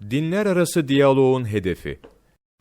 Dinler arası diyaloğun hedefi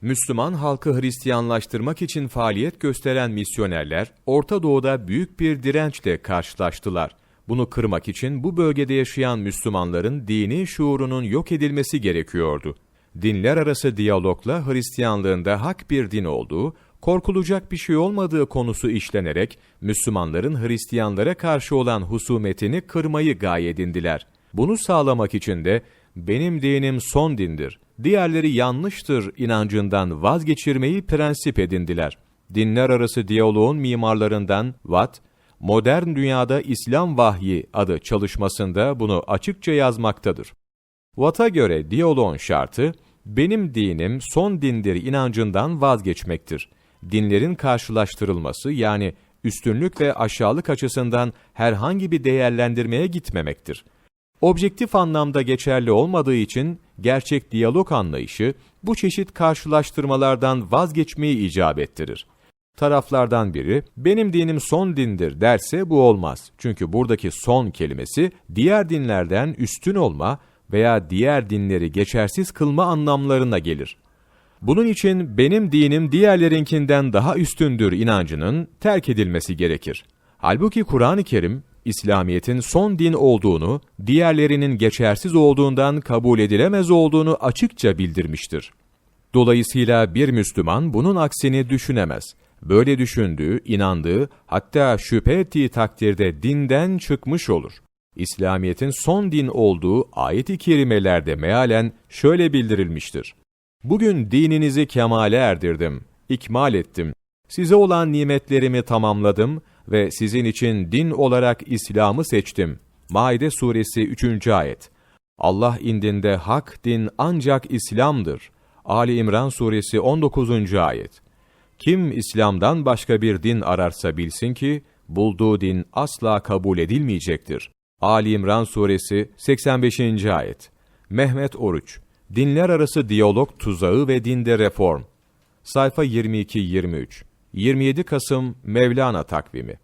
Müslüman halkı Hristiyanlaştırmak için faaliyet gösteren misyonerler, Orta Doğu'da büyük bir dirençle karşılaştılar. Bunu kırmak için bu bölgede yaşayan Müslümanların dini şuurunun yok edilmesi gerekiyordu. Dinler arası diyalogla Hristiyanlığında hak bir din olduğu, korkulacak bir şey olmadığı konusu işlenerek, Müslümanların Hristiyanlara karşı olan husumetini kırmayı gaye edindiler. Bunu sağlamak için de, benim dinim son dindir, diğerleri yanlıştır inancından vazgeçirmeyi prensip edindiler. Dinler arası diyaloğun mimarlarından Watt, Modern Dünyada İslam Vahyi adı çalışmasında bunu açıkça yazmaktadır. Watt'a göre diyaloğun şartı, benim dinim son dindir inancından vazgeçmektir. Dinlerin karşılaştırılması yani üstünlük ve aşağılık açısından herhangi bir değerlendirmeye gitmemektir. Objektif anlamda geçerli olmadığı için gerçek diyalog anlayışı bu çeşit karşılaştırmalardan vazgeçmeyi icap ettirir. Taraflardan biri benim dinim son dindir derse bu olmaz. Çünkü buradaki son kelimesi diğer dinlerden üstün olma veya diğer dinleri geçersiz kılma anlamlarına gelir. Bunun için benim dinim diğerlerinkinden daha üstündür inancının terk edilmesi gerekir. Halbuki Kur'an-ı Kerim, İslamiyet'in son din olduğunu, diğerlerinin geçersiz olduğundan kabul edilemez olduğunu açıkça bildirmiştir. Dolayısıyla bir Müslüman bunun aksini düşünemez. Böyle düşündüğü, inandığı, hatta şüphe ettiği takdirde dinden çıkmış olur. İslamiyet'in son din olduğu ayet-i kerimelerde mealen şöyle bildirilmiştir. Bugün dininizi kemale erdirdim, ikmal ettim. Size olan nimetlerimi tamamladım ve sizin için din olarak İslam'ı seçtim. Maide suresi 3. ayet. Allah indinde hak din ancak İslam'dır. Ali İmran suresi 19. ayet. Kim İslam'dan başka bir din ararsa bilsin ki, bulduğu din asla kabul edilmeyecektir. Ali İmran suresi 85. ayet. Mehmet Oruç, Dinler arası diyalog tuzağı ve dinde reform. Sayfa 22-23. 27 Kasım Mevlana takvimi.